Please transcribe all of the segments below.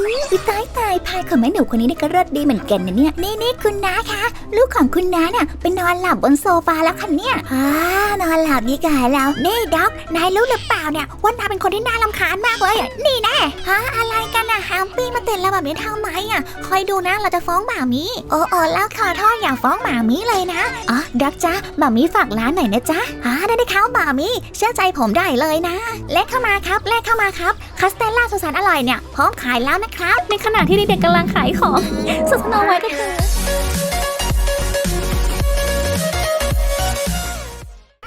อุ๊ยตายตายพายของแม่หนูคนนี้เนี่ยก็เลิศดีเหมือนกันนะเนี่ย นี่นี่คุณน้าคะ ลูกของคุณน้าเนี่ยไปนอนหลับบนโซฟาแล้วค่ะเนี่ยอ่านอนหลับดีกว่าแล้ว นี่ด็อกนายรู้หรือเปล่าเนี่ยว่านาเป็นคนที่น่ารำคาญมากเลยอะนี่แน่ฮะอะไรกันอะแฮมปี้มาเต้นแล้วแบบนี้ทำไมอะคอยดูนะเราจะฟ้องหมามีโอ้โอ้แล้วขอโทษอย่าฟ้องหมามีเลยนะอ๋อด็อกจ้าหมามีฝากร้านหน่อยนะจ๊ะอ่าได้ได้ครับหมามีเชื่อใจผมได้เลยนะ เลขเข้ามาครับเลขเข้ามาครับคาสเตลล่าสุสานอร่อยเนี่ยพร้อมขายแล้วนะครับ ในขณะที่เด็กๆกำลังขายของ สุสโนไว้ก็คือ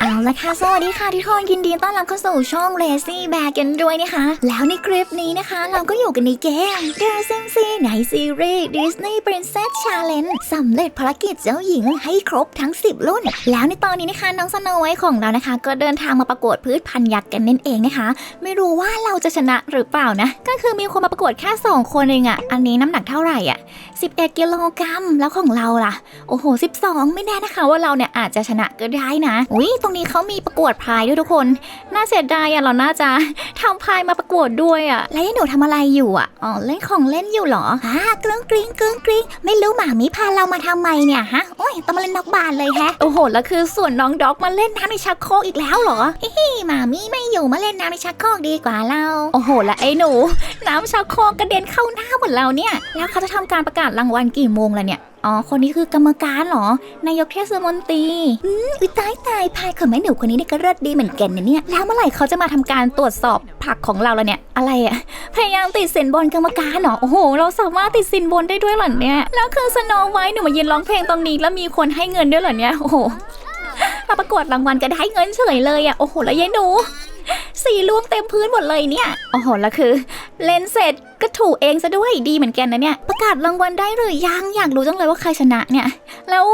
เอาละค่ะ สวัสดีค่ะทุกคนยินดีต้อนรับเข้าสู่ช่อง Lazy Bag กันด้วยนะคะ แล้วในคลิปนี้นะคะ เราก็อยู่กันในเกม The Sims ในซีรีส์ Disney Princess Challenge สำเร็จภารกิจเจ้าหญิงให้ครบทั้ง 10 รุ่น แล้วในตอนนี้นะคะ น้องสโนไวท์ของเรานะคะ ก็เดินทางมาประกวดพืชพันธุ์ยักษ์กันนั่นเองนะคะ ไม่รู้ว่าเราจะชนะหรือเปล่านะ ก็คือมีคนมาประกวดแค่ 2 คนเองอะอันนี้น้ำหนักเท่าไหร่อะ11กิโลกรัมแล้วของเราล่ะโอ้โห 12 ไม่แน่นะคะว่าเราเนี่ยอาจจะชนะก็ได้นะอุ้ยตรงนี้เขามีประกวดพายด้วยทุกคน น่าเสียดายอะเราน่าจะทำพายมาประกวดด้วยอะแล้วหนูทำอะไรอยู่อะอ๋อเล่นของเล่นอยู่เหรออ่ากริ๊งกริ๊งกริ๊งกริ๊งไม่รู้หมามีพาเรามาทำไมเนี่ยฮะโอ้ยต้องมาเล่นนอกบ้านเลยแฮะโอ้โหแล้วคือส่วนน้องด็อกมาเล่นน้ำในชักโครกอีกแล้วเหรอพี่หมามีไม่อยู่มาเล่นน้ำในชักโครกดีกว่าเรา โอ้โหและไอ้หนู น้ำชักโครกกระเด็นเข้าหน้าหมดเราเนี่ย แล้วเขาจะทำการประกาศรางวัลกี่โมงล่ะเนี่ย อ๋อ คนนี้คือกรรมการเหรอ นายกเทศมนตรีอุ๊ยตายตายพายของแม่หนูคนนี้เนี่ยก็เลิศดีเหมือนกันนะเนี่ย แล้วเมื่อไหร่เขาจะมาทำการตรวจสอบผักของเราแล่ะเนี่ย อะไรอะพยายามติดสินบนกรรมการเหรอ โอ้โห เราสามารถติดสินบนได้ด้วยเหรอเนี่ย แล้วคือสโนไว้หนูมายืนร้องเพลงตรงนี้แล้วมีคนให้เงินด้วยเหรอเนี่ย โอ้โหมาประกวดรางวัลก็ได้เงินเฉยเลยอะโอ้โห แล้วยายหนู สีรวมเต็มพื้นหมดเลยเนี่ย โอ้โห แล้วคือ เล่นเสร็จก็ถูกเองซะด้วย ดีเหมือนกันนะเนี่ย ประกาศรางวัลได้หรือยัง อยากรู้จังเลยว่าใครชนะเนี่ย แล้ว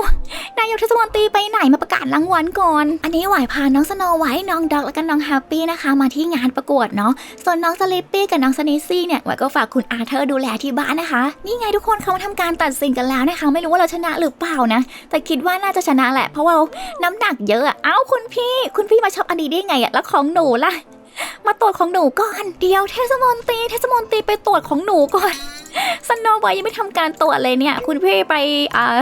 นายกเทศมนตรีไปไหนมาประกาศรางวัลก่อน อันนี้ไหวพาน้องสโนไว้ น้องด็อกแล้วก็น้องแฮปปี้นะคะ มาที่งานประกวดเนาะ ส่วนน้องสลิปปี้กับน้องสนิซซี่เนี่ยไหวก็ฝากคุณอาเธอร์ดูแลที่บ้านนะคะ นี่ไงทุกคนเขามาทำการตัดสินกันแล้วนะคะ ไม่รู้ว่าเราชนะหรือเปล่านะ แต่คิดว่าน่าจะชนะแหละ เพราะว่าน้ำหนักเยอะอะ เอ้าคุณพี่ คุณพี่มาชอบอันนี้ได้ไงอะแล้วของหนูล่ะ มาตรวจของหนูก่อน เดี๋ยวเทศมนตรี เทศมนตรีไปตรวจของหนูก่อนสโนไวท์ยังไม่ทำการตรวจเลยเนี่ย คุณพี่ไปอ่า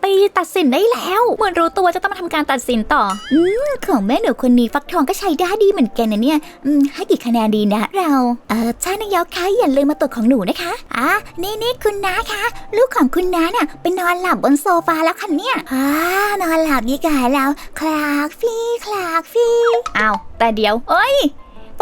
ไปตัดสินได้แล้ว เหมือนรู้ตัวจะต้องมาทำการตัดสินต่อ อืมของแม่หนูคนนี้ฟักทองก็ใช้ได้ดีเหมือนกันนะเนี่ย อืมให้กี่คะแนนดีนะ เรา เออใช่นายกคะอย่าลืมมาตรวจของหนูนะคะอะนี่นี่คุณน้าคะลูกของคุณน้าเนี่ยไปนอนหลับบนโซฟาแล้วค่ะเนี่ยอ่านอนหลับดีกว่าแล้วคลากฟี่คลากฟี่อ้าว แต่เดี๋ยว เอ้ย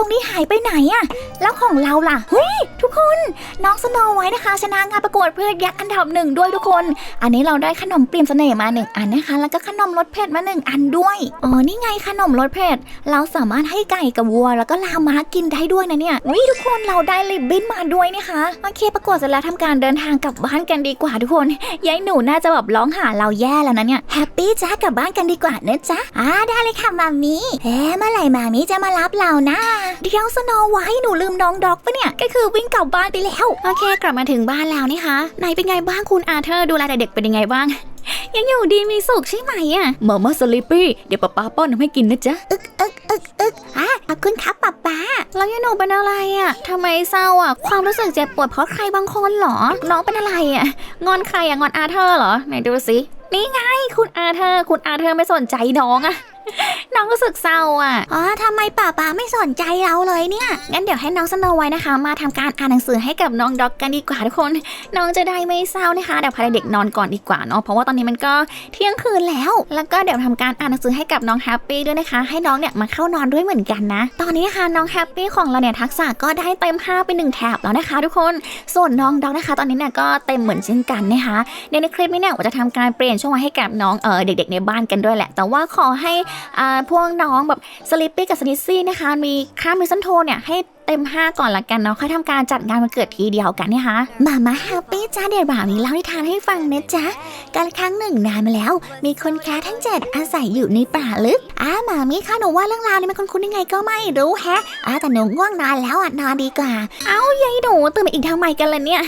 รงนี้หายไปไหนอะแล้วของเราล่ะเฮ้ยทุกคนน้องสโนไว้นะคะ ชนะงานประกวดเพื่อยักษ์อันดับหนึ่งด้วยทุกคน อันนี้เราได้ขนมเปลี่ยนเสน่ห์มาหนึ่งอันนะคะ แล้วก็ขนมรสเผ็ดมาหนึ่งอันด้วยอ๋อนี่ไงขนมรสเผ็ดเราสามารถให้ไก่กับวัว แล้วก็ลาม้ากินได้ด้วยนะเนี่ยวิทุกคนเราได้ลิบบิ้นมาด้วยนะคะโอเคประกวดเสร็จแล้วทำการเดินทางกลับบ้านกันดีกว่าทุกคนยายหนูน่าจะแบบร้องหาเราแย่แล้วนะเนี่ยแฮปปี้จ้ากลับบ้านกันดีกว่านะจ๊ะอ่าได้เลยค่ะมามีเอ๊ะเมื่อไหร่มามีจะมารับเรานะเดี๋ยวสโนไว้หนูลืมน้องด็อกปะเนี่ย ก็คือวิ่งกลับบ้านไปแล้ว โอเค กลับมาถึงบ้านแล้วนี่คะไหนเป็นไงบ้างคุณอาเธอร์ดูแลเด็กๆเป็นยังไงบ้าง ยังอยู่ดีมีสุขใช่ไหมอะมาม่าสลิปปี้เดี๋ยวป๊าป๊าป้อนให้กินนะจ๊ะอึกอึกอึกอึกอะขอบคุณครับป๊าป๊าแล้วยายหนูเป็นอะไรอะทำไมเศร้าอะความรู้สึกเจ็บปวดเพราะใครบางคนเหรอ น้องเป็นอะไรอะงอนใครอะงอนอาเธอร์เหรอไหนดูสินี่ไงคุณอาเธอร์ คุณอาเธอร์ไม่สนใจน้องอะ น้องรู้สึกเศร้าอะ อ๋อทำไมป๊าป๊าไม่สนใจเราเลยเนี่ย งั้นเดี๋ยวให้น้องสโนไว้นะคะ มาทำการอ่านหนังสือให้กับน้องด็อกกันดีกว่าทุกคน น้องจะได้ไม่เศร้านะคะ เดี๋ยวพาเด็กนอนก่อนดีกว่าเนาะ เพราะว่าตอนนี้มันก็เที่ยงคืนแล้ว แล้วก็เดี๋ยวทำการอ่านหนังสือให้กับน้องแฮปปี้ด้วยนะคะ ให้น้องเนี่ยมาเข้านอนด้วยเหมือนกันนะ ตอนนี้นะคะน้องแฮปปี้ของเราเนี่ยทักษะก็ได้เต็ม5เป็นหนึ่งแถบแล้วนะคะ ทุกคน ส่วนน้องด็อกนะคะ ตอนนี้เนี่ยก็เต็มเหมือนเช่นกันนะคะในในคลิปนี้เนี่ยว่าจะทำการเปลี่ยนช่วงวัยให้กับน้องเออเด็ก ๆ ในบ้านกันด้วยแหละ แต่ว่าขอให้พวกน้องแบบสลิปปี้กับสนิซซี่นะคะมีค่ามิสันโทเนี่ยให้ เต็ม 5 ก่อนละกันเนาะค่อยทำการจัดงานวันเกิดทีเดียวกันนะคะมามาแฮปปี้จ้าเดี๋ยวบ่าวนี้เล่านิทานให้ฟังนะจ๊ะการละครั้งหนึ่งนานมาแล้ว มีคนแค่ทั้งเจ็ดอาศัยอยู่ในป่าลึกอ้าหมามีค่ะหนูว่าเรื่องราวนี้มันคุ้นๆยังไงก็ไม่รู้แฮะอ้าแต่หนูง่วงนานแล้วอะนอนดีกว่ายายหนูตื่นมาอีกทำไมกันล่ะเนี่ย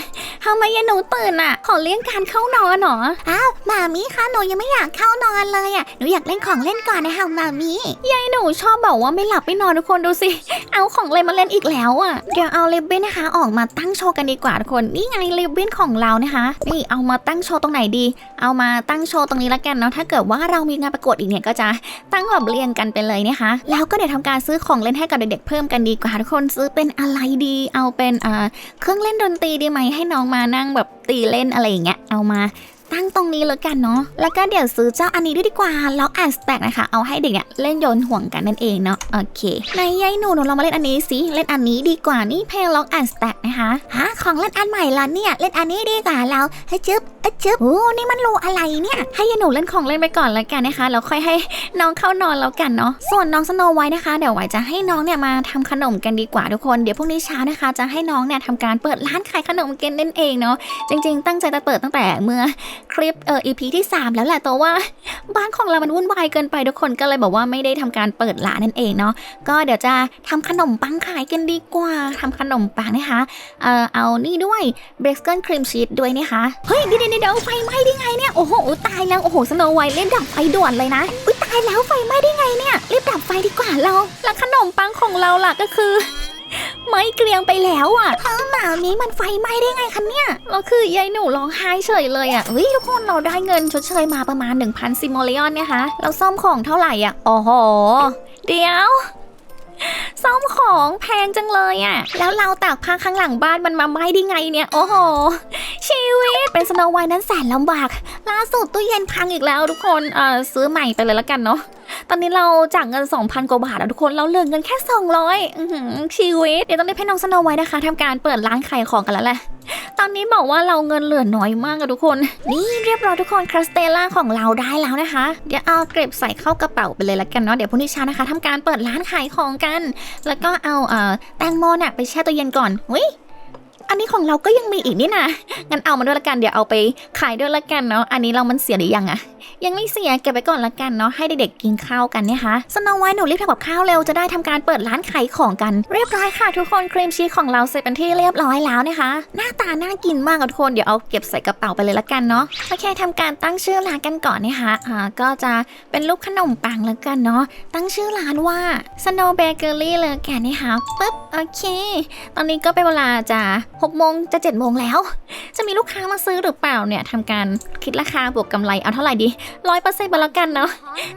ทำไมยายหนูตื่นอะ ขอเลี่ยงการเข้านอนเหรออ้าวหมามีคะหนูยังไม่อยากเข้านอนเลยอะหนูอยากเล่นของเล่นก่อนนะคะหมามียายหนูชอบบอกว่าไม่หลับไม่นอนทุกคนดูสิเอาของอะไรมาเล่นอีกแล้วอะ่ะเดี๋ยวเอาเลเบินนะคะ ออกมาตั้งโชว์กันดีกว่าทุกคนนี่ไงเลเบินของเรานะคะ นี่เอามาตั้งโชว์ตรงไหนดี เอามาตั้งโชว์ตรงนี้ละกันเนาะถ้าเกิดว่าเรามีงานประกวดอีกเนี่ยก็จะตั้งแบบเรียงกันไปเลยนะคะ แล้วก็เดี๋ยวทำการซื้อของเล่นให้กับเด็กๆเพิ่มกันดีกว่าทุกคนซื้อเป็นอะไรดี เอาเป็นเครื่องเล่นดนตรีดีไหมให้น้องมานั่งแบบตีเล่นอะไรอย่างเงี้ยเอามา ตั้งตรงนี้แล้วกันเนาะ แล้วก็เดี๋ยวซื้อเจ้าอันนี้ด้วยดีกว่า ล็อกแอนสแต็กนะคะ เอาให้เด็กเนี่ยเล่นโยนห่วงกันนั่นเองเนาะ โอเค ในยายหนูหนูเรามาเล่นอันนี้สิ เล่นอันนี้ดีกว่า นี่เพลงล็อกแอนสแต็กนะคะ ฮะ ของเล่นอันใหม่ละเนี่ย เล่นอันนี้ดีกว่าเราให้จึ๊บเอ้ยจึ๊บโอ้นี่มันรูอะไรเนี่ย ให้ยายหนูเล่นของเล่นไปก่อนแล้วกันนะคะ แล้วค่อยให้น้องเข้านอนแล้วกันเนาะ ส่วนน้องสโนไว้นะคะ เดี๋ยวไว้จะให้น้องเนี่ยมาทำขนมกันดีกว่าทุกคน เดี๋ยวพรุ่งนี้เช้านะคะ จะให้น้องเนี่ยทำการเปิดร้านขายขนมกันนั่นเองเนาะ จริง ๆ ตั้งใจจะเปิดตั้งแต่เมื่อคลิปเอ่อ EP ที่ 3 แล้วแหละแต่ว่าบ้านของเรามันวุ่นวายเกินไปทุกคนก็เลยบอกว่าไม่ได้ทำการเปิดร้านนั่นเองเนาะก็เดี๋ยวจะทำขนมปังขายกันดีกว่าทำขนมปังนะคะเอ่อเอานี่ด้วยเบรสเกิลครีมชีสด้วยนะคะเฮ้ยดิเดี๋ยวเดี๋ยวไฟไหม้ได้ไงเนี่ยโอ้โหตายแล้วโอ้โหสโนไวท์เล่นดับไฟด่วนเลยนะอุ้ยตายแล้วไฟไหม้ได้ไงเนี่ยรีบดับไฟดีกว่าเราแล้วขนมปังของเราล่ะก็คือ ไหม้เกลียงไปแล้วอะเธอหมานี้มันไฟไหม้ได้ไงคะเนี่ยเราคือยายหนูร้องไห้เฉยเลยอะเฮ้ยทุกคนเราได้เงินชดเชยมาประมาณ 1,000ซิมเลออนเนี่ยคะเราซ่อมของเท่าไหร่อะโอ้โหเดี๋ยวซ่อมของแพงจังเลยอะ แล้วเราตากผ้าข้างหลังบ้านมันมาไหม้ได้ไงเนี่ย โอ้โห ชีวิตเป็นสโนไวนั้นแสนลำบาก ล่าสุดตู้เย็นพังอีกแล้วทุกคน เอ่อซื้อใหม่ไปเลยละกันเนาะ ตอนนี้เราจากเงิน 2,000 กว่าบาทแล้วทุกคนเราเหลือเงินแค่ 200อื้อหือชีวิตเดี๋ยวต้องได้ให้น้องสโนไว้นะคะทำการเปิดร้านขายของกันแล้วแหละ ตอนนี้บอกว่าเราเงินเหลือน้อยมากอะทุกคน นี่เรียบร้อยทุกคนคาสเตล่าของเราได้แล้วนะคะ เดี๋ยวเอาเก็บใส่เข้ากระเป๋าไปเลยละกันเนาะเดี๋ยวพรุ่งนี้เช้านะคะทำการเปิดร้านขายของกัน แล้วก็เอาเอ่อแตงโมเนี่ยไปแช่ตู้เย็นก่อนเฮ้ย อันนี้ของเราก็ยังมีอีกนี่นะงั้นเอามาด้วยละกันเดี๋ยวเอาไปขายด้วยละกันเนาะอันนี้เรามันเสียหรือยังอะยังไม่เสียเก็บไว้ก่อนละกันเนาะให้เด็กๆกินข้าวกันนะคะสโนไว้หนูรีบทำกับข้าวเร็วจะได้ทำการเปิดร้านขายของกันเรียบร้อยค่ะทุกคนครีมชีสของเราเสร็จเป็นที่เรียบร้อยแล้วนะคะ หน้าตาน่ากินมากทุกคนเดี๋ยวเอาเก็บใส่กระเป๋าไปเลยละกันเนาะโอเคทำการตั้งชื่อร้านกันก่อนนะคะอ่าก็จะเป็นรูปขนมปังล้วกันเนาะตั้งชื่อร้านว่า Snow Bakery เลยกันนะคะปึ๊บโอเค ตอนนี้ก็เป็นเวลาจะ6โมงจะ7โมงแล้ว จะมีลูกค้ามาซื้อหรือเปล่าเนี่ยทำการคิดราคาบวกกำไรเอาเท่าไหร่ดีร้อยเปอร์เซ็นต์ไปแล้วกันเนาะ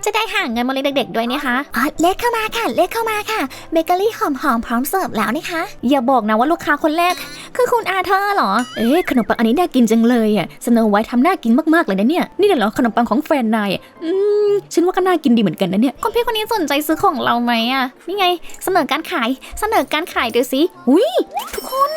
จะได้ห่างเงินมาเลี้ยงเด็กๆด้วยนะคะอ๋อเล็กเข้ามาค่ะ เล็กเข้ามาค่ะเบเกอรี่หอมๆพร้อมเสิร์ฟแล้วนะคะ อย่าบอกนะว่าลูกค้าคนแรก คือคุณอาเธอร์เหรอเอ๊ะขนมปังอันนี้น่ากินจังเลยอะสโนไวท์ทำน่ากินมากๆเลยนะเนี่ยนี่เหรอขนมปังของแฟนนายอะอืมฉันว่าก็น่ากินดีเหมือนกันนะเนี่ยคนพี่คนนี้สนใจซื้อของเราไหมอะนี่ไงเสนอการขายเสนอการขายดูสิอุ้ยทุกคน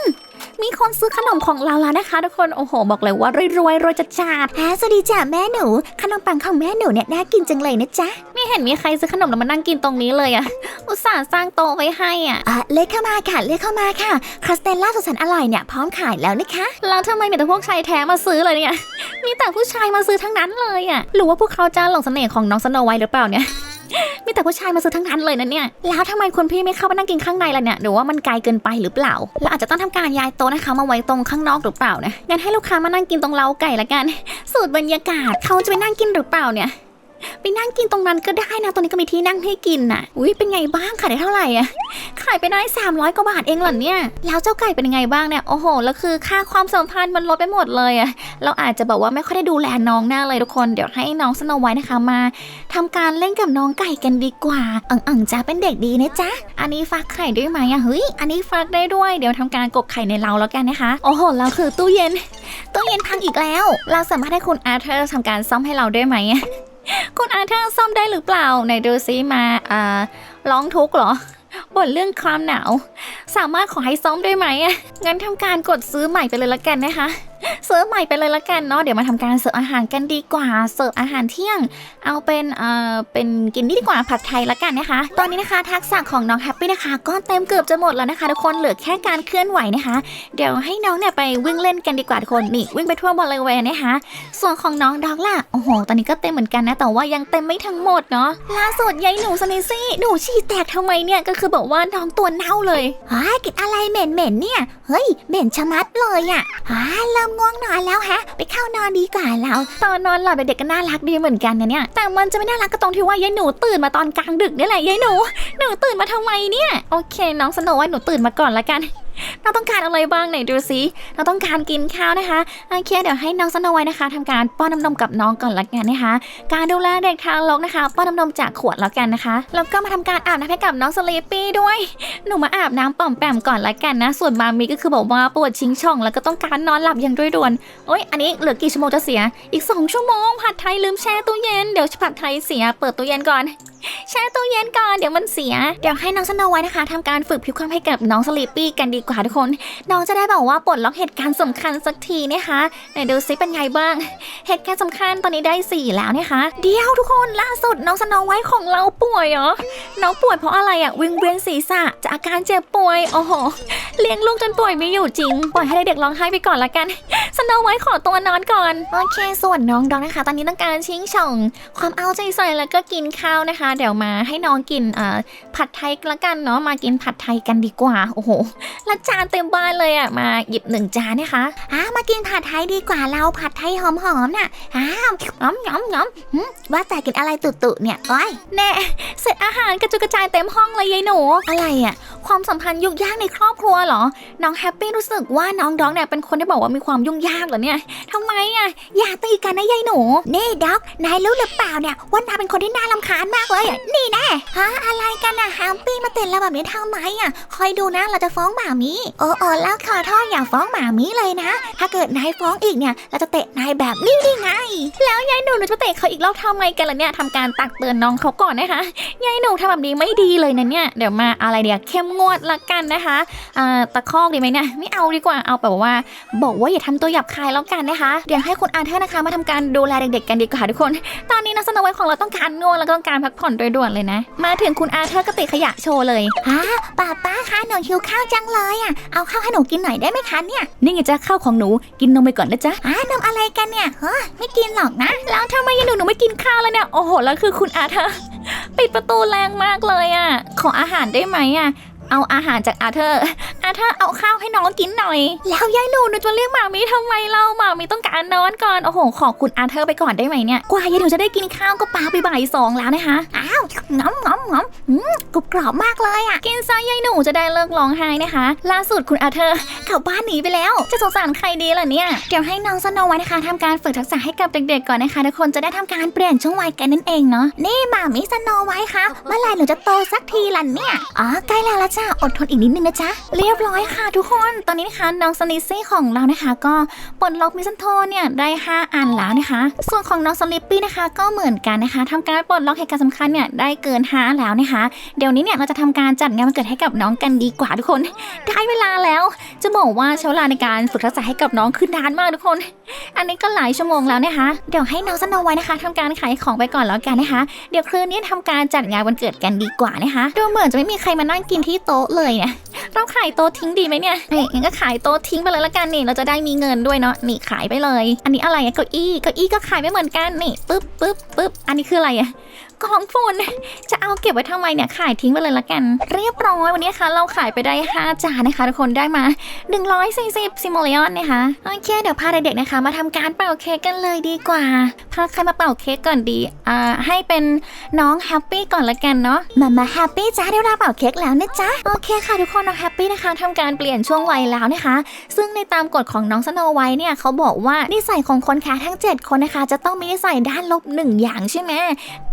มีคนซื้อขนมของเราแล้วนะคะ ทุกคน โอ้โห บอกเลยว่ารวยรวยๆรวยจัดจัดแฮสวัสดีจ้ะแม่หนู ขนมปังของแม่หนูเนี่ยน่ากินจังเลยนะจ๊ะๆไม่เห็นมีใครซื้อขนมแล้วมานั่งกินตรงนี้เลยอะอุตส่าห์สร้างโต๊ะไว้ให้อะอะเล็กเข้ามาค่ะเล็กเข้ามาค่ะคาสเตลล่าสุดแสนอร่อยเนี่ยพร้อมขายแล้วนะคะ แล้วทำไมมีแต่พวกชายแท้มาซื้อเลยเนี่ย มีแต่ผู้ชายมาซื้อทั้งนั้นเลยอะหรือว่าพวกเขาจะหลงเสน่ห์ของน้องสโนไวท์หรือเปล่าเนี่ย มีแต่ผู้ชายมาซื้อทั้งนั้นเลยนะเนี่ย แล้วทำไมคุณพี่ไม่เข้าไปนั่งกินข้างในล่ะเนี่ย หรือว่ามันไกลเกินไปหรือเปล่า เราอาจจะต้องทำการย้ายโต๊ะนะคะมาไว้ตรงข้างนอกหรือเปล่านะ งั้นให้ลูกค้ามานั่งกินตรงเล้าไก่ละกัน สูตรบรรยากาศเขาจะไปนั่งกินหรือเปล่าเนี่ย ไปนั่งกินตรงนั้นก็ได้นะตรงนี้ก็มีที่นั่งให้กินน่ะ อุ้ยเป็นไงบ้างขายได้เท่าไหร่อะขายไปได้ 300 กว่าบาทเองเหรอเนี่ย แล้วเจ้าไก่เป็นไงบ้างเนี่ย โอ้โห แล้วคือค่าความสัมพันธ์มันลดไปหมดเลยอะเราอาจจะบอกว่าไม่ค่อยได้ดูแลน้องหน้าเลยทุกคน เดี๋ยวให้น้องสโนไว้นะคะมาทำการเล่นกับน้องไก่กันดีกว่าเอิงๆจ้าเป็นเด็กดีนะจ๊ะ อันนี้ฟักไข่ด้วยไหมอะเฮ้ย อันนี้ฟักได้ด้วย เดี๋ยวทำการกกไข่ในเราแล้วกันนะคะ โอ้โห แล้วคือตู้เย็น ตู้เย็นพังอีกแล้ว เราสามารถให้คุณอาร์เธอร์ทำการซ่อมให้เราได้ไหม คุณอาเธอร์ซ่อมได้หรือเปล่าไหนดูซิมาอ่าร้องทุกข์เหรอบ่นเรื่องความหนาว สามารถขอให้ซ่อมได้ไหมอะงั้นทำการกดซื้อใหม่ไปเลยละกันนะคะ ซื้อใหม่ไปเลยละกันเนาะเดี๋ยวมาทำการเสิร์ฟอาหารกันดีกว่าเสิร์ฟอาหารเที่ยง เอาเป็นเอ่อเป็นกินนี่ดีกว่าผัดไทยละกันนะคะ ตอนนี้นะคะทักษะของน้องแฮปปี้นะคะก็เต็มเกือบจะหมดแล้วนะคะทุกคนเหลือแค่การเคลื่อนไหวนะคะ เดี๋ยวให้น้องเนี่ยไปวิ่งเล่นกันดีกว่าทุกคนนี่วิ่งไปทั่วบริเวณนะคะ ส่วนของน้องด็อกล่ะโอ้โหตอนนี้ก็เต็มเหมือนกันนะแต่ว่ายังเต็มไม่ทั้งหมดเนาะล่าสุดยายหนูสนิซี่หนูฉี่แตกทำไมเนี่ยก็คือบอกว่าน้องตัวเน่าเลยฮ้ยกินอะไรเหม็นๆเนี่ยเฮ้ยเหม็นชะมัดเลยอะ่ะฮ้ยเริ่มง่วงนอนแล้วแฮะ ไปเข้านอนดีกว่าแล้ว ตอนนอนหลับเด็กๆก็น่ารักดีเหมือนกันนะเนี่ย แต่มันจะไม่น่ารักก็ตรงที่ว่ายายหนูตื่นมาตอนกลางดึกนี่แหละยายหนู หนูตื่นมาทำไมเนี่ย โอเค น้องสโนว์ไว้หนูตื่นมาก่อนละกัน เราต้องการอะไรบ้างไหนดูสิเราต้องการกินข้าวนะคะโอเคเดี๋ยวให้น้องสโนว์ไว้นะคะทำการป้อนน้ำนมกับน้องก่อนละกันนะคะ การดูแลเด็กทารกนะคะ ป้อนน้ำนมจากขวดแล้วกันนะคะแล้วก็มาทำการอาบน้ำให้กับน้องสลีปปี้ด้วย หนูมาอาบน้ำป่อมแปมก่อนละกันนะ ส่วนมามีก็คือบอกว่าปวดชิงช่อง แล้วก็ต้องการนอนหลับอย่างด้วยด่วนโอ๊ยอันนี้เหลือกี่ชั่วโมงจะเสียอีก 2 ชั่วโมงผัดไทยลืมแช่ตู้เย็นเดี๋ยวผัดไทยเสียเปิดตู้เย็นก่อน แช่ตู้เย็นก่อนเดี๋ยวมันเสีย เดี๋ยวให้น้องสโนไว้นะคะทำการฝึกผิวความให้กับน้องสลีปปี้กันดีกว่าทุกคน น้องจะได้แบบว่าปลดล็อกเหตุการณ์สำคัญสักทีนะคะไหนดูซิเป็นไงบ้าง เหตุการณ์สำคัญตอนนี้ได้สี่แล้วนะคะ เดี๋ยวทุกคนล่าสุดน้องสโนไว้ของเราป่วยเหรอ น้องป่วยเพราะอะไรอะวิงเวียนศีรษะจากอาการเจ็บป่วยโอ้โหเลี้ยงลูกจนป่วยไม่อยู่จริง ปล่อยให้เด็กร้องไห้ไปก่อนละกันสโนไว้ขอตัวนอนก่อนโอเคส่วนน้องดองนะคะ ตอนนี้ต้องการชิงช่อง ความเอาใจใส่แล้วก็กินข้าวนะคะเดี๋ยวมาให้น้องกินเอ่อผัดไทยละกันเนาะมากินผัดไทยกันดีกว่าโอ้โหละจานเต็มบ้านเลยอะมาหยิบหนึ่งจานนะคะอะมากินผัดไทยดีกว่าเราผัดไทยหอมๆน่ะอ้าวหอมหอมหอมหึว่าแต่กินอะไรตุๆเนี่ยโอ้ยแน่เสร็จอาหารกระจุยกระจายเต็มห้องเลยยายหนูอะไรอะความสัมพันธ์ยุ่งยากในครอบครัวเหรอ น้องแฮปปี้รู้สึกว่าน้องด็องเนี่ยเป็นคนที่บอกว่ามีความยุ่งยากเหรอเนี่ยทำไมอะอย่าตีกันนะยายหนู นี่ด็อกนายรู้หรือเปล่าเนี่ยว่านาเป็นคนที่น่ารำคาญมากเลยอะนี่แน่ฮะอะไรกันนะแฮมปี้มาเต้นเราแบบนี้ทำไมอะคอยดูนะเราจะฟ้องหมามีโอ้โอ้แล้วขอโทษอย่าฟ้องหมามีเลยนะ ถ้าเกิดนายฟ้องอีกเนี่ย เราจะเตะนายแบบนี้ได้ไง แล้วยายหนูหนูจะเตะเขาอีกรอบทำไงกันล่ะเนี่ยทำการตักเตือนน้องเขาก่อนนะคะยายหนูทำแบบนี้ไม่ดีเลยนะเนี่ยเดี๋ยวมาอะไรเดี๋ยวเข้มงวดละกันนะคะอ่าตะคอกดีไหมเนี่ยไม่เอาดีกว่าเอาแบบว่า บอกว่าอย่าทำตัวหยาบคายแล้วกันนะคะ เดี๋ยวให้คุณอาเธอร์นะคะ มาทำการดูแลเด็กๆกันดีกว่าทุกคน ตอนนี้นักสนวัยของเราต้องการง่วงแล้วก็ต้องการพักผ่อนโดยด่วนเลยนะ มาถึงคุณอาเธอร์ก็เตะขยะโชว์เลยฮะป้าป้าคะหนูหิวข้าวจังเลยอะ เอาข้าวให้หนูกินหน่อยได้ไหมคะเนี่ย นี่ไงจ้าข้าวของหนูกินนมไปก่อนนะจ๊ะอ่านมอะไรกันเนี่ยเฮ้ยไม่กินหรอกนะ แล้วทำไมยายหนูหนูไม่กินข้าวแล้วเนี่ย โอ้โห แล้วคือคุณอาเธอร์ปิดประตูแรงมากเลยอะ ขออาหารได้ไหมอะ เอาอาหารจากอาเธอร์ อาเธอเอาข้าวให้น้องกินหน่อย แล้วยายหนูหนูจะเรียกหมามีทำไมเล่าหมามีต้องการนอนก่อน โอ้โห ขอคุณอาเธอร์ไปก่อนได้ไหมเนี่ย กว่ายายหนูจะได้กินข้าวก็ปาไปบ่ายสองแล้วนะคะ อ้าวงอมงอมงอมอืมกรุบกรอบมากเลยอะ กินซะยายหนูจะได้เลิกร้องไห้นะคะ ล่าสุดคุณอาเธอร์กลับบ้านหนีไปแล้ว จะสงสารใครดีล่ะเนี่ย เดี๋ยวให้น้องสโนไว้นะคะทำการฝึกทักษะให้กับเด็กๆก่อนนะคะทุกคนจะได้ทำการเปลี่ยนช่วงวัยกันนั่นเองเนาะ นี่หมามิสโนไว้คะเมื่อไหร่หนูจะโตสักทีล่ะเนี่ย อ๋อใกล้แล้วละจ้าอดทนอีกนิดนึงนะจ๊ะเรียบร้อยค่ะทุกคน ตอนนี้นะคะน้องสนิซี่ของเรานะคะ ก็ปลดล็อกมิสันโทเนี่ยได้ 5 อันแล้วนะคะ ส่วนของน้องสลิปปี้นะคะก็เหมือนกันนะคะทำการปลดล็อกเหตุการณ์สำคัญเนี่ยได้เกิน 5 แล้วนะคะ เดี๋ยวนี้เนี่ยเราจะทำการจัดงานวันเกิดให้กับน้องกันดีกว่าทุกคน ได้เวลาแล้ว จะบอกว่าใช้เวลาในการฝึกทักษะให้กับน้องคือนานมากทุกคน อันนี้ก็หลายชั่วโมงแล้วนะคะ เดี๋ยวให้น้องสโนว์ไว้นะคะทำการขายของไปก่อนแล้วกันนะคะ เดี๋ยวคืนนี้ทำการจัดงานวันเกิดกันดีกว่านะคะ ดูเหมือนจะไม่มีใครมานั่งกินที่โต๊ะเลยเนี่ยเราขายโต๊ะทิ้งดีไหมเนี่ยนี่งั้นก็ขายโต๊ะทิ้งไปเลยละกันนี่ เราจะได้มีเงินด้วยเนาะนี่ขายไปเลย อันนี้อะไรอะเก้าอี้เก้าอี้ก็ขายไปเหมือนกันนี่ปึ๊บปึ๊บปึ๊บอันนี้คืออะไรอะ กองฝุ่น จะเอาเก็บไว้ทำไมเนี่ยขายทิ้งไปเลยละกัน เรียบร้อยวันนี้ค่ะเราขายไปได้ 5 จานนะคะ ทุกคนได้มา 140ซิมโมเลออนนะคะโอเคเดี๋ยวพาเด็กๆนะคะ มาทำการเป่าเค้กกันเลยดีกว่าพาใครมาเป่าเค้กก่อนดีอ่าให้เป็นน้องแฮปปี้ก่อนละกันเนาะมามาแฮปปี้จ้าได้เวลาเป่าเค้กแล้วนะจ๊ะโอเคค่ะทุกคนน้องแฮปปี้นะคะทำการเปลี่ยนช่วงวัยแล้วนะคะ ซึ่งในตามกฎของน้องสโนไวท์เนี่ยเขาบอกว่านิสัยของคนแค่ทั้ง 7 คนนะคะ จะต้องมีนิสัยด้านลบหนึ่งอย่างใช่ไหม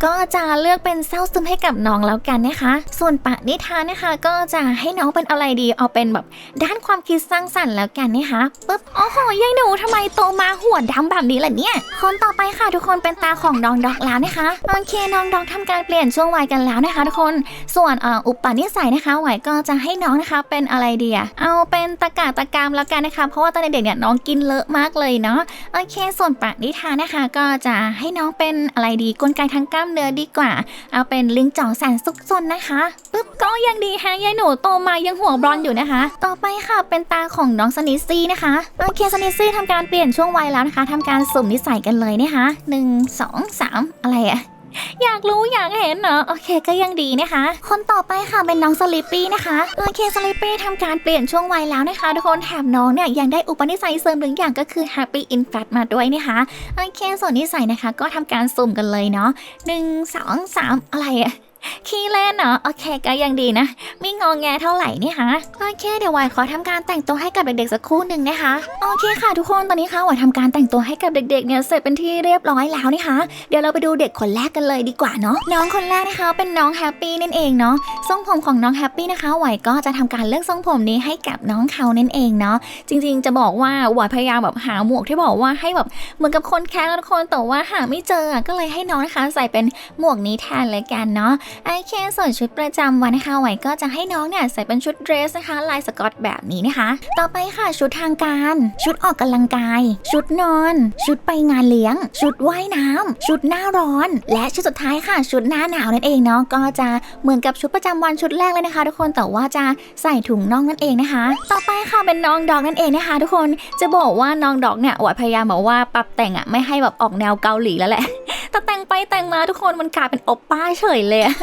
ก็จะเลือกเป็นเศร้าซึมให้กับน้องแล้วกันนะคะ ส่วนปะนิทานนะคะ ก็จะให้น้องเป็นอะไรดี เอาเป็นแบบด้านความคิดสร้างสรรค์แล้วกันนะคะปึ๊บโอ้โหยายหนูทำไมโตมาหัวดำแบบนี้ล่ะเนี่ย คนต่อไปค่ะทุกคนเป็นตาของน้องดอกแล้วนะคะโอเคน้องดอกทำการเปลี่ยนช่วงวัยกันแล้วนะคะ ทุกคนส่วนอุปนิสัยนะคะไหวก็จะให้น้องนะคะเป็นอะไรดีอะเอาเป็นตะกาตะกามแล้วกันนะคะ เพราะว่าตอนเด็กๆเนี่ยน้องกินเลอะมากเลยเนาะโอเค ส่วนปะนิทานนะคะ ก็จะให้น้องเป็นอะไรดีกลไกทางกล้ามเนื้อดีกว่า เอาเป็นลิงจ่องแสนซุกซนนะคะปึ๊บก็ยังดีฮะยายหนูโตมายังหัวบอนอยู่นะคะ ต่อไปค่ะเป็นตาของน้องสนิซซี่นะคะโอเคสนิซซี่ทำการเปลี่ยนช่วงวัยแล้วนะคะทำการสุ่มนิสัยกันเลยนะคะหนึ่งสองสามอะไรอะ อยากรู้อยากเห็นเนาะโอเคก็ยังดีนะคะ คนต่อไปค่ะเป็นน้องสลิปปี้นะคะโอเคสลิปปี้ทำการเปลี่ยนช่วงวัยแล้วนะคะทุกคนแถมน้องเนี่ยยังได้อุปนิสัยเสริมหนึ่งอย่างก็คือ Happy in Fat มาด้วยนะคะโอเคส่วนนิสัยนะคะ ก็ทำการสุ่มกันเลยเนาะหนึ่งสองสามอะไรอะ ขี้เล่นเนาะโอเคก็ยังดีนะ ไม่งองแงเท่าไหร่นี่คะโอเคเดี๋ยววายขอทำการแต่งตัวให้กับเด็กๆสักครู่หนึ่งนะคะโอเคค่ะทุกคนตอนนี้ค่ะวายทำการแต่งตัวให้กับเด็กๆเนี่ยเสร็จเป็นที่เรียบร้อยแล้วนะคะเดี๋ยวเราไปดูเด็กคนแรกกันเลยดีกว่าเนาะน้องคนแรกนะคะ เป็นน้องแฮปปี้นั่นเองเนาะทรงผมของน้องแฮปปี้นะคะหวายก็จะทำการเลือกทรงผมนี้ให้กับน้องเขานั่นเองเนาะจริงๆ จะบอกว่าหวายพยายามแบบหาหมวกที่บอกว่าให้แบบเหมือนกับคนแคสทุกคนแต่ว่าหาไม่เจอก็เลยให้น้องนะคะ ใส่เป็นหมวกนี้แทนเลยกันเนาะโอเคส่วนชุดประจำวันนะคะไหวก็จะให้น้องเนี่ยใส่เป็นชุดเดรสนะคะ ลายสกอตแบบนี้นะคะ ต่อไปค่ะชุดทางการ ชุดออกกำลังกาย ชุดนอน ชุดไปงานเลี้ยง ชุดว่ายน้ำชุดหน้าร้อน และชุดสุดท้ายค่ะ ชุดหน้าหนาวนั่นเองเนาะก็จะเหมือนกับชุดประจำวันชุดแรกเลยนะคะ ทุกคนแต่ว่าจะใส่ถุงน่องนั่นเองนะคะ ต่อไปค่ะเป็นน้องดอกนั่นเองนะคะ ทุกคนจะบอกว่าน้องดอกเนี่ยไหวพยายามบอกว่าปรับแต่งอะไม่ให้แบบออกแนวเกาหลีแล้วแหละ แต่แต่งไปแต่งมาทุกคนมันกลายเป็นโอปป้าเฉยเลยอะ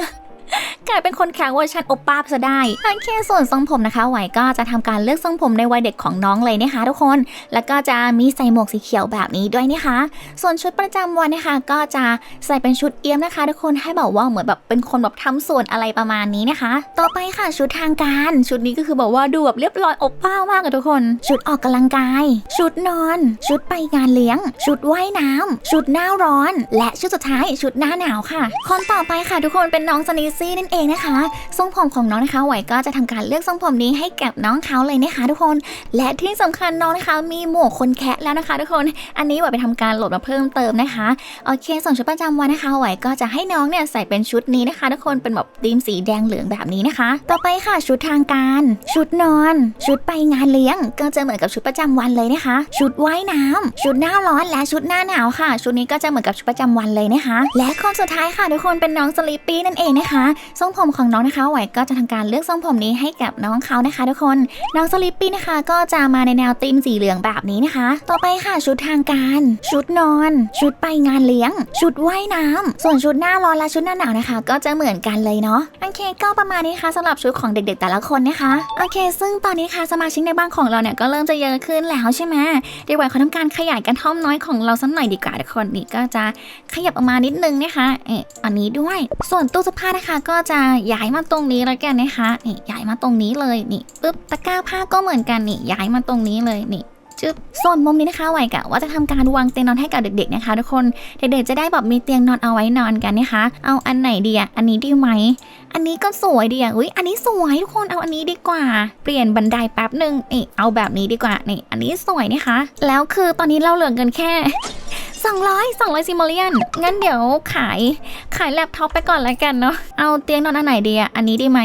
กลายเป็นคนแข่งเวอร์ชันอปป้าซะได้โอเคส่วนทรงผมนะคะไหวก็จะทำการเลือกทรงผมในวัยเด็กของน้องเลยนะคะทุกคน แล้วก็จะมีใส่หมวกสีเขียวแบบนี้ด้วยนะคะ ส่วนชุดประจำวันนะคะก็จะใส่เป็นชุดเอี้ยมนะคะ ทุกคนให้แบบว่าเหมือนแบบเป็นคนแบบทำส่วนอะไรประมาณนี้นะคะ ต่อไปค่ะชุดทางการ ชุดนี้ก็คือแบบว่าดูแบบเรียบร้อยอปป้ามากอะทุกคน ชุดออกกำลังกาย ชุดนอน ชุดไปงานเลี้ยง ชุดว่ายน้ำชุดหน้าร้อน และชุดสุดท้ายชุดหน้าหนาวค่ะ คนต่อไปค่ะทุกคนเป็นน้องสนิซี่นั่นเองนะคะ ทรงผมของน้องนะคะไหวก็จะทำการเลือกทรงผมนี้ให้กับน้องเขาเลยนะคะทุกคน และที่สำคัญน้องนะคะ มีหมวกคนแคะแล้วนะคะ ทุกคน อันนี้ไหวไปทำการโหลดมาเพิ่มเติมนะคะโอเคส่วนชุดประจำวันนะคะไหวก็จะให้น้องเนี่ยใส่เป็นชุดนี้นะคะ ทุกคนเป็นแบบธีมสีแดงเหลืองแบบนี้นะคะ ต่อไปค่ะชุดทางการ ชุดนอน ชุดไปงานเลี้ยง ก็จะเหมือนกับชุดประจำวันเลยนะคะ ชุดว่ายน้ำชุดหน้าร้อนและชุดหน้าหนาวค่ะ ชุดนี้ก็จะเหมือนกับชุดประจำวันเลยนะคะ และคนสุดท้ายค่ะทุกคนเป็นน้องสลิปปี้นั่นเองนะคะทรงผมของน้องนะคะไหวก็จะทำการเลือกทรงผมนี้ให้กับน้องเขานะคะ ทุกคน น้องสลิปปี้นะคะ ก็จะมาในแนวธีมสีเหลืองแบบนี้นะคะ ต่อไปค่ะชุดทางการ ชุดนอน ชุดไปงานเลี้ยง ชุดว่ายน้ำส่วนชุดหน้าร้อนและชุดหน้าหนาวนะคะ ก็จะเหมือนกันเลยเนาะโอเคก็ประมาณนี้ค่ะสำหรับชุดของเด็กๆแต่ละคนนะคะโอเค ซึ่งตอนนี้ค่ะสมาชิกในบ้านของเราเนี่ยก็เริ่มจะเยอะขึ้นแล้วใช่ไหมเดี๋ยวไว้เขาทำการขยายกันท่อมน้อยของเราสักหน่อยดีกว่าทุกคนนี่ก็จะขยับออกมานิดนึงนะคะเอะอันนี้ด้วย ส่วนตู้เสื้อผ้านะคะก็จะย้ายมาตรงนี้แล้วกันนะคะนี่ย้ายมาตรงนี้เลยนี่ปึ๊บตะกร้าผ้าก็เหมือนกันนี่ย้ายมาตรงนี้เลยนี่จึ๊บส่วนมุมนี้นะคะไหวกะว่าจะทำการวางเตียงนอนให้กับเด็กๆนะคะ ทุกคนเด็กๆจะได้แบบมีเตียงนอนเอาไว้นอนกันนะคะ เอาอันไหนดีอะอันนี้ดีไหมอันนี้ก็สวยดีอะอุ้ยอันนี้สวยทุกคนเอาอันนี้ดีกว่า เปลี่ยนบันไดแป๊บหนึ่งนี่เอาแบบนี้ดีกว่านี่อันนี้สวยนะคะ แล้วคือตอนนี้เราเหลือเงินแค่ 200 200ซิมเลียน งั้นเดี๋ยวขาย ขายแล็ปท็อปไปก่อนละกันเนาะ เอาเตียงนอนอันไหนดีอะอันนี้ดีไหม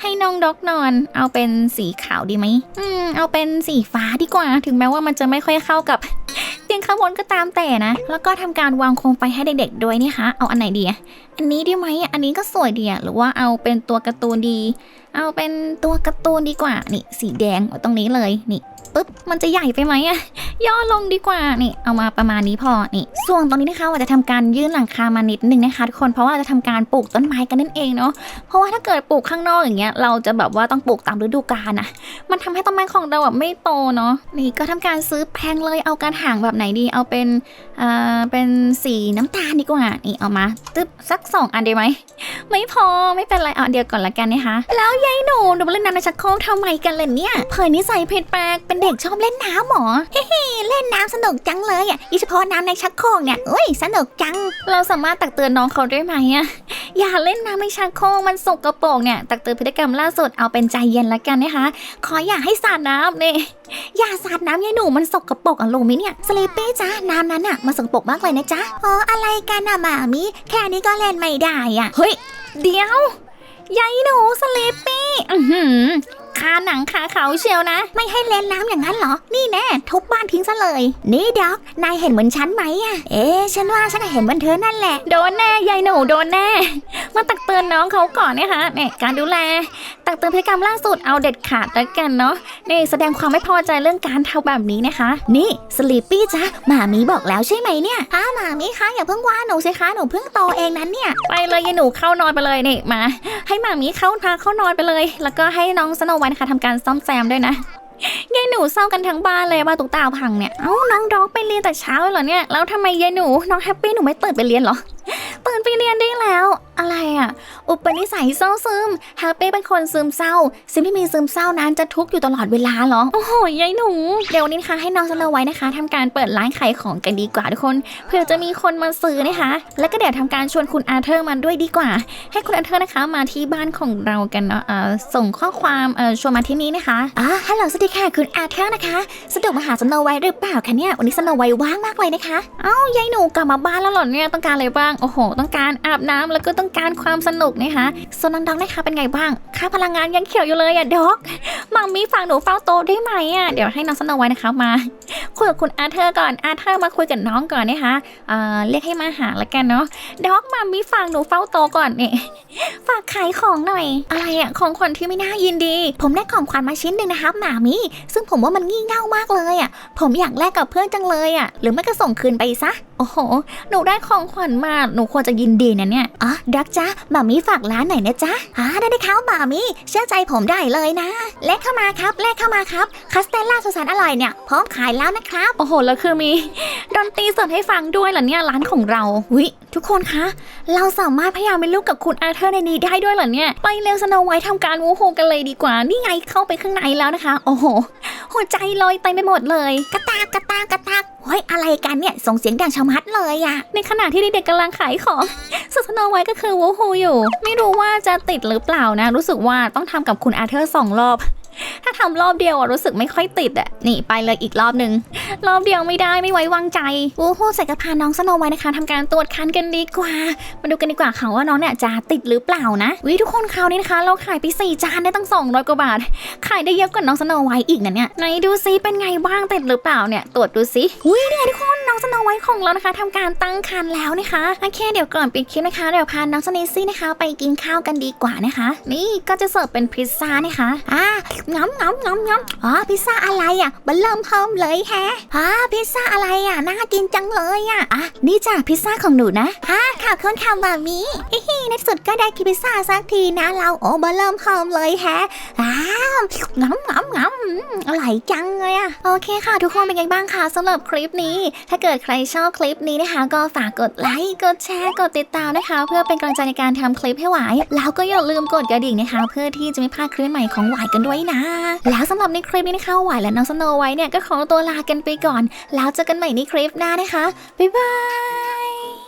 ให้น้องด็อกนอน เอาเป็นสีขาวดีไหม อืม เอาเป็นสีฟ้าดีกว่า ถึงแม้ว่ามันจะไม่ค่อยเข้ากับเตียงข้างบนก็ตามแต่นะ แล้วก็ทำการวางโคมไฟให้เด็กๆด้วยนี่คะ เอาอันไหนดีอะอันนี้ดีไหมอันนี้ก็สวยดีอะหรือว่าเอาเป็นตัวการ์ตูนดี เอาเป็นตัวการ์ตูนดีกว่า นี่สีแดงตรงนี้เลย นี่ ปึ๊บมันจะใหญ่ไปไหมอะย่อลงดีกว่านี่เอามาประมาณนี้พอนี่ ส่วนตรงนี้นะคะว่าจะทำการยื่นหลังคามานิดนึงนะคะทุกคนเพราะว่าเราจะทำการปลูกต้นไม้กันนั่นเองเนาะเพราะว่าถ้าเกิดปลูกข้างนอกอย่างเงี้ยเราจะแบบว่าต้องปลูกตามฤดูกาลนะมันทำให้ต้นไม้ของเราแบบไม่โตเนาะนี่ก็ทำการซื้อแพงเลยเอาการะถางแบบไหนดีเอาเป็นเอ่าเป็นสีน้ำตาลดีกว่านี่เอามาตึ๊บสักสองอันได้ไหมไม่พอไม่เป็นไรเอาเดียวก่อนละกันนะคะแล้วยายหนูหนูเล่นน้ำในชักโครกทำไมกันเลยเนี่ยเผยนิสัยผิดแปลกเป็นเด็ก็กชอบเล่นน้ำหรอเฮ้เล่นน้ำสนุกจังเลยอะโดยเฉพาะน้ำในชักโครกเนี่ยเอ้ยสนุกจัง เราสามารถตักเตือนน้องเขาได้ไหมอะอย่าเล่นน้ำในชักโครกมันสกปรกเนี่ยตักเตือนพฤติกรรมล่าสุดเอาเป็นใจเย็นละกันนะคะ ขออย่าให้สาดน้ำเนี่ยอย่าสาดน้ำยายหนูมันสกปรกอะลูมิเนี่ยสลีปปี้จ้าน้ำนั้นอะมันสกปรกมากเลยนะจ๊ะอ๋ออะไรกันอะหมามิแค่นี้ก็เล่นไม่ได้อะเฮ้ยเดี๋ยวยายหนูสลิปปี้ คาหนังคาเขาเชียวนะ ไม่ให้เล่นน้ำอย่างนั้นเหรอ นี่แน่ทุบบ้านทิ้งซะเลย นี่ด็อก นายเห็นเหมือนฉันไหมอะเอ๊ะฉันว่าฉันก็เห็นเหมือนเธอนั่นแหละ โดนแน่ยายหนูโดนแน่ มาตักเตือนน้องเขาก่อนนะคะเนี่ยการดูแล ตักเตือนพฤติกรรมล่าสุดเอาเด็ดขาดแล้วกันเนาะนี่แสดงความไม่พอใจเรื่องการทำแบบนี้นะคะ นี่สลีปปี้จ้ะหมามีบอกแล้วใช่ไหมเนี่ยอ้าหมามีคะอย่าเพิ่งว่าหนูสิคะหนูเพิ่งโตเองนั้นเนี่ยไปเลยยายหนูเข้านอนไปเลยนี่มา ให้หมามีเข้าพาเข้านอนไปเลย แล้วก็ให้น้องสโนไวท์นะคะทำการซ่อมแซมด้วยนะยายหนูเศร้ากันทั้งบ้านเลยว่าตุ๊กตาพังเนี่ย เอ้าน้องด็อกไปเรียนแต่เช้าเลยเหรอเนี่ย แล้วทำไมยายหนูน้องแฮปปี้หนูไม่ตื่นไปเรียนเหรอ ตื่นไปเรียนได้แล้ว อะไรอะ อุปนิสัยเศร้าซึมแฮปปี้เป็นคนซึมเศร้า ซิมที่มีซึมเศร้านั้นจะทุกข์อยู่ตลอดเวลาเหรอ โอ้โหยายหนู เดี๋ยววันนี้นะคะให้น้องสโนไว้นะคะทำการเปิดร้านขายของกันดีกว่าทุกคนเพื่อจะมีคนมาซื้อนะคะ แล้วก็เดี๋ยวทำการชวนคุณอาเธอร์มาด้วยดีกว่า ให้คุณอาเธอร์นะคะมาที่บ้านของเรากันเนาะเอ่อส่งข้อความเอ่อชวนมาที่นี้นะคะอ๋อฮัลโหลสวัสดีค่ะคุณอาเธอร์นะคะสะดวกมาหาสโนไวท์หรือเปล่าคะเนี่ยวันนี้สโนไวท์ว่างมากเลยนะคะ เอ้ายายหนูกลับมาบ้านแล้วเหรอเนี่ยต้องการอะไรบ้างโอ้โห ต้องการอาบน้ำแล้วก็ต้องการความสนุกนะคะส่วนน้องๆนะคะเป็นไงบ้างค่าพลังงานยังเขียวอยู่เลยอะด็อกมัมมี่ฝากหนูเฝ้าโตได้ไหมอะเดี๋ยวให้น้องสโนไว้นะคะมาคุยกับคุณอาเธอร์ก่อนอาเธอร์มาคุยกับน้องก่อนนะคะเอ่อเรียกให้มาหาละกันเนาะด็อกมัมมี่ฝากหนูเฝ้าโตก่อนเนี่ยฝากขายของหน่อย อะไรอะของขวัญที่ไม่น่ายินดี ผมได้ของขวัญมาชิ้นหนึ่งนะคะหมามีซึ่งผมว่ามันงี่เง่ามากเลยอะผมอยากแลกกับเพื่อนจังเลยอะหรือไม่ก็ส่งคืนไปซะ โอ้โห หนูได้ของขวัญมา หนูควรจะยินดีนะเนี่ย อ๋อดักจ้าหมามีฝากร้านหน่อยนะจ๊ะอ่าได้ได้ครับหมามีเชื่อใจผมได้เลยนะเลขเข้ามาครับเลขเข้ามาครับคาสเตลล่าสุสานอร่อยเนี่ย พร้อมขายแล้วนะครับ โอ้โห แล้วคือมี ดนตรีสดให้ฟังด้วยเหรอเนี่ยร้านของเราวิทุกคนคะ เราสามารถพยายามเป็นลูกกับคุณอาเธอร์ในนี้ได้ด้วยเหรอเนี่ย ไปเร็วสโนไวท์ทำการวูโฮกันเลยดีกว่า นี่ไงเข้าไปข้างในแล้วนะคะ โอ้โห หัวใจลอยเต็มไปหมดเลย กระตากกระตากกระตากเฮ้ยอะไรกันเนี่ยส่งเสียงดังชะมัดเลยอะในขณะที่เด็กๆกำลังขายของส่วนสโนไว้ก็คือวูโฮอยู่ ไม่รู้ว่าจะติดหรือเปล่านะ รู้สึกว่าต้องทำกับคุณอาเธอร์สองรอบ ถ้าทำรอบเดียวอะรู้สึกไม่ค่อยติดอะนี่ไปเลยอีกรอบหนึ่งรอบเดียวไม่ได้ไม่ไว้วางใจโอ้โหใส่กระพาน้องสโนไวท์นะคะทำการตรวจคันกันดีกว่า มาดูกันดีกว่าค่ะว่าน้องเนี่ยจะติดหรือเปล่านะวิทุกคนคราวนี้นะคะ เราขายไปสี่จานได้ตั้ง200กว่าบาท ขายได้เยอะกว่าน้องสโนไวท์อีกนะเนี่ยไหนดูซิเป็นไงบ้างติดหรือเปล่าเนี่ยตรวจดูซิอุ้ยเนี่ยทุกคนน้องสโนไวท์ของเรานะคะทำการตั้งคันแล้วนะคะโอเคเดี๋ยวก่อนปิดคลิปนะคะเดี๋ยวพาน้องสเนซี่นะคะ ไปกินข้าวกันดีกว่านะคะ นี่ก็จะเสิร์ฟเป็นพิซซ่านะคะอ่าง้ำง้ำง้ำง้ำอ๋อพิซซ่าอะไรอะมันเริ่มเพิ่มเลยแฮะอ่าพิซซ่าอะไรอะน่ากินจังเลยอะอะนี่จ้ะพิซซ่าของหนูนะฮ่าข่าวค้นข่าวแบบนี้ฮิฮิในสุดก็ได้กินพิซซ่าสักทีนะเราโอ้เบอร์เริ่มเพิ่มเลยแฮะอ้าวง้ำง้ำงำอืมอร่อยจังเลยอะโอเคค่ะ ทุกคนเป็นไงบ้างคะสำหรับคลิปนี้ ถ้าเกิดใครชอบคลิปนี้นะคะ ก็ฝากกดไลค์กดแชร์กดติดตามนะคะ เพื่อเป็นกำลังใจในการทำคลิปให้หวายแล้วก็อย่าลืมกดกระดิ่งนะคะ เพื่อที่จะไม่พลาดคลิปใหม่ของหวายกันด้วยนะแล้วสำหรับในคลิปนี้นะคะหวายและน้องสโนไว้เนี่ยก็ขอตัวลากันไปก่อน แล้วเจอกันใหม่ในคลิปหน้านะคะ บ๊ายบาย